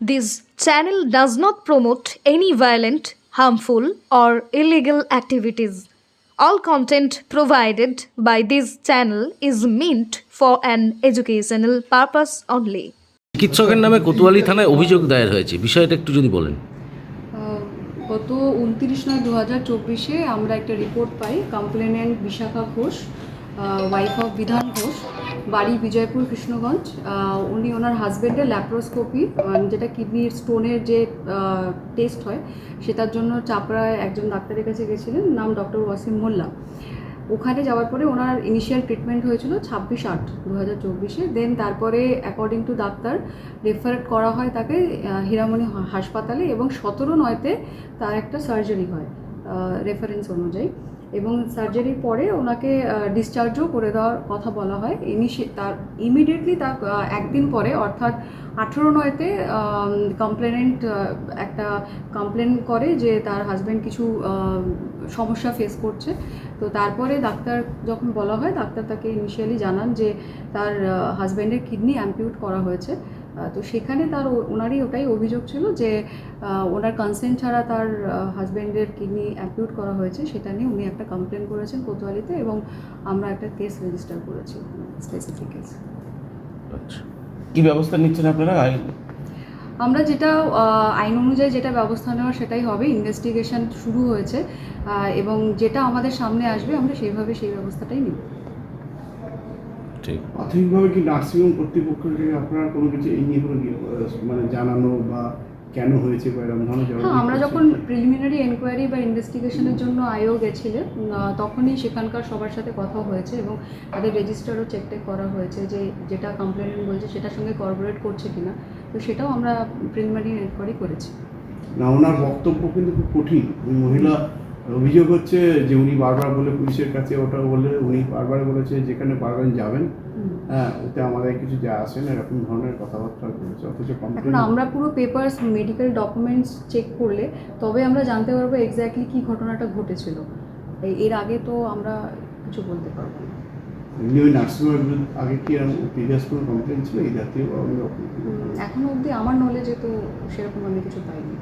This channel does not promote any violent, harmful, or illegal activities. All content provided by this channel is meant for an educational purpose only. চিকিৎসকের নামে কোতোয়ালি থানায় অভিযোগ দায়ের হয়েছে বিষয়টা একটু যদি বলেন গত উনত্রিশ নয় দু হাজার চব্বিশে আমরা একটা report pi complainant Bishakha Ghosh wife of Bidhan Ghosh, বাড়ি বিজয়পুর, কৃষ্ণগঞ্জ। উনি ওনার হাজব্যান্ডের ল্যাপ্রোস্কোপি যেটা কিডনির স্টোনের যে টেস্ট হয়, সেটার জন্য চাপড়ায় একজন ডাক্তারের কাছে গেছিলেন, নাম ডক্টর ওয়াসিম মোল্লা। ওখানে যাওয়ার পরে ওনার ইনিশিয়াল ট্রিটমেন্ট হয়েছিল ছাব্বিশ আট দু হাজার চব্বিশে। দেন তারপরে অ্যাকর্ডিং টু ডাক্তার রেফার করা হয় তাকে হীরামণি হাসপাতালে এবং সতেরো নয়তে তার একটা সার্জারি হয়। রেফারেন্স অনুযায়ী। এবং সার্জারির পরে ওনাকে ডিসচার্জও করে দেওয়ার কথা বলা হয়। ইনিশি তার ইমিডিয়েটলি তার একদিন পরে, অর্থাৎ আঠেরো নয়তে কমপ্লেনেন্ট একটা কমপ্লেন করে যে তার হাজব্যান্ড কিছু সমস্যা ফেস করছে। তো তারপরে ডাক্তার, যখন বলা হয়, ডাক্তার তাকে ইনিশিয়ালি জানান যে তার হাজব্যান্ডের কিডনি অ্যাম্পিউট করা হয়েছে। তো সেখানে তার ওনারই ওটাই অভিযোগ ছিল যে ওনার কনসেন্ট ছাড়া তার হাজব্যান্ডের কিডনি অ্যাম্পিউট করা হয়েছে সেটা নিয়ে উনি একটা কমপ্লেন করেছেন কোতোয়ালিতে এবং আমরা একটা কেস রেজিস্টার করেছি স্পেসিফিক কেস আচ্ছা। কি ব্যবস্থা নিচ্ছেন আপনারা? আমরা যেটা আইন অনুযায়ী যেটা ব্যবস্থা নেওয়া সেটাই হবে ইনভেস্টিগেশন শুরু হয়েছে এবং যেটা আমাদের সামনে আসবে আমরা সেইভাবে সেই ব্যবস্থাটাই নিব। ঠিক। প্রাথমিকভাবে কি নার্সিংহোম কর্তৃপক্ষকে আপনারা কোনো কিছু এই নিয়ে কোনো মানে জানানো বা কেন হয়েছে বা এরকম ধরনের হ্যাঁ আমরা যখন? প্রিলিমিনারি এনকোয়ারি বা ইনভেস্টিগেশনের জন্য আইও গেছিলেন তখনই সেখানকার সবার সাথে কথা হয়েছে এবং তাদের রেজিস্টারও চেক টেক করা হয়েছে যে যেটা কমপ্লেনেন্ট বলছে সেটার সঙ্গে কর্পোরেট করছে কিনা। তো সেটাও আমরা প্রিলিমিনারি এনকোয়ারি করেছি। না ওনার বক্তব্য কিন্তু খুব কঠিন। মহিলা অভিযোগ হচ্ছে যে উনি বারবার বলে পুলিশের কাছে ওটা বলে উনি বারবার বলেছে যেখানে পারবেন যাবেন হ্যাঁ ওতে আমাদের কিছু যা আসে না এরকম ধরনের কথাবার্তা বলেছে অথচ এখন কমপ্লেন আমরা পুরো পেপারস মেডিকেল ডকুমেন্টস চেক করলে তবে আমরা জানতে পারব এক্স্যাক্টলি কী ঘটনাটা ঘটেছিল। এর আগে তো আমরা কিছু বলতে পারব না। এমনি ওই নার্সিংহোমের বিরুদ্ধে আগে কি প্রিভিয়াস কোনো কমপ্লেন ছিল? এই জাতীয় বা অন্য রকম? এখনও অবধি আমার নলেজে তো সেরকম আমি কিছু পাইনি।